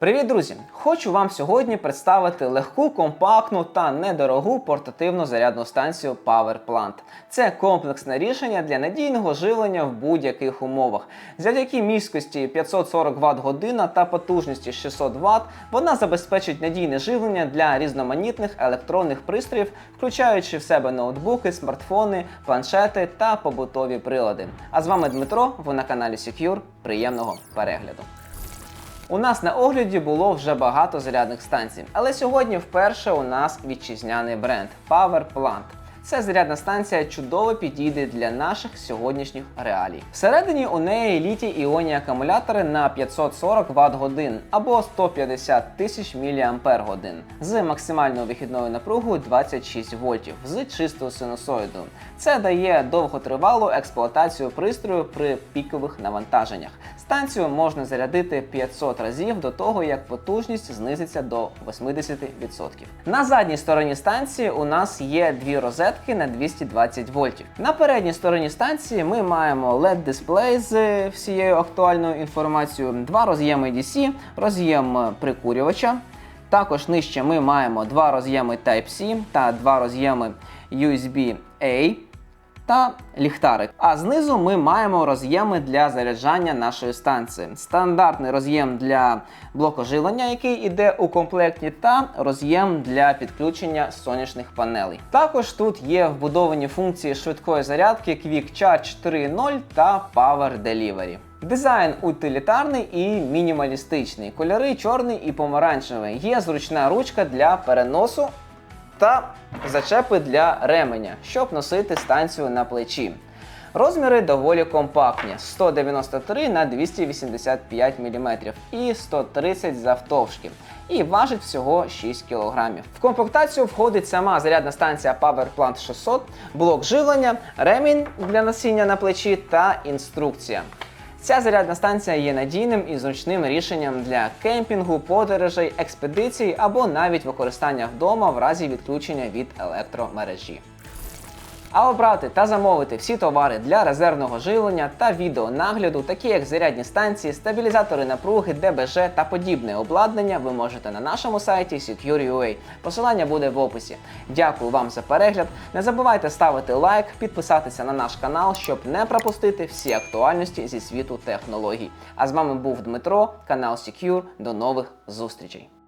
Привіт, друзі! Хочу вам сьогодні представити легку, компактну та недорогу портативну зарядну станцію PowerPlant. Це комплексне рішення для надійного живлення в будь-яких умовах. Завдяки міськості 540 Вт година та потужності 600 Вт вона забезпечить надійне живлення для різноманітних електронних пристроїв, включаючи в себе ноутбуки, смартфони, планшети та побутові прилади. А з вами Дмитро, ви на каналі Secure. Приємного перегляду! У нас на огляді було вже багато зарядних станцій, але сьогодні вперше у нас вітчизняний бренд PowerPlant. Ця зарядна станція чудово підійде для наших сьогоднішніх реалій. Всередині у неї літій іонні акумулятори на 540 Вт годин або 150 тисяч мАч з максимальною вихідною напругою 26 вольтів з чистою синусоїдою. Це дає довготривалу експлуатацію пристрою при пікових навантаженнях. Станцію можна зарядити 500 разів до того, як потужність знизиться до 80%. На задній стороні станції у нас є дві розетки на 220 вольтів. На передній стороні станції ми маємо LED-дисплей з всією актуальною інформацією, два роз'єми DC, роз'єм прикурювача. Також нижче ми маємо два роз'єми Type-C та два роз'єми USB-A та ліхтарик. А знизу ми маємо роз'єми для заряджання нашої станції. Стандартний роз'єм для блоку живлення, який іде у комплекті, та роз'єм для підключення сонячних панелей. Також тут є вбудовані функції швидкої зарядки Quick Charge 3.0 та Power Delivery. Дизайн утилітарний і мінімалістичний. Кольори чорний і помаранчевий. Є зручна ручка для переносу та зачепи для ременя, щоб носити станцію на плечі. Розміри доволі компактні: 193 на 285 мм і 130 завтовшки. І важить всього 6 кг. В комплектацію входить сама зарядна станція PowerPlant 600, блок живлення, ремінь для носіння на плечі та інструкція. Ця зарядна станція є надійним і зручним рішенням для кемпінгу, подорожей, експедицій або навіть використання вдома в разі відключення від електромережі. А обрати та замовити всі товари для резервного живлення та відеонагляду, такі як зарядні станції, стабілізатори напруги, ДБЖ та подібне обладнання, ви можете на нашому сайті Secure.ua. Посилання буде в описі. Дякую вам за перегляд. Не забувайте ставити лайк, підписатися на наш канал, щоб не пропустити всі актуальності зі світу технологій. А з вами був Дмитро, канал Secure. До нових зустрічей.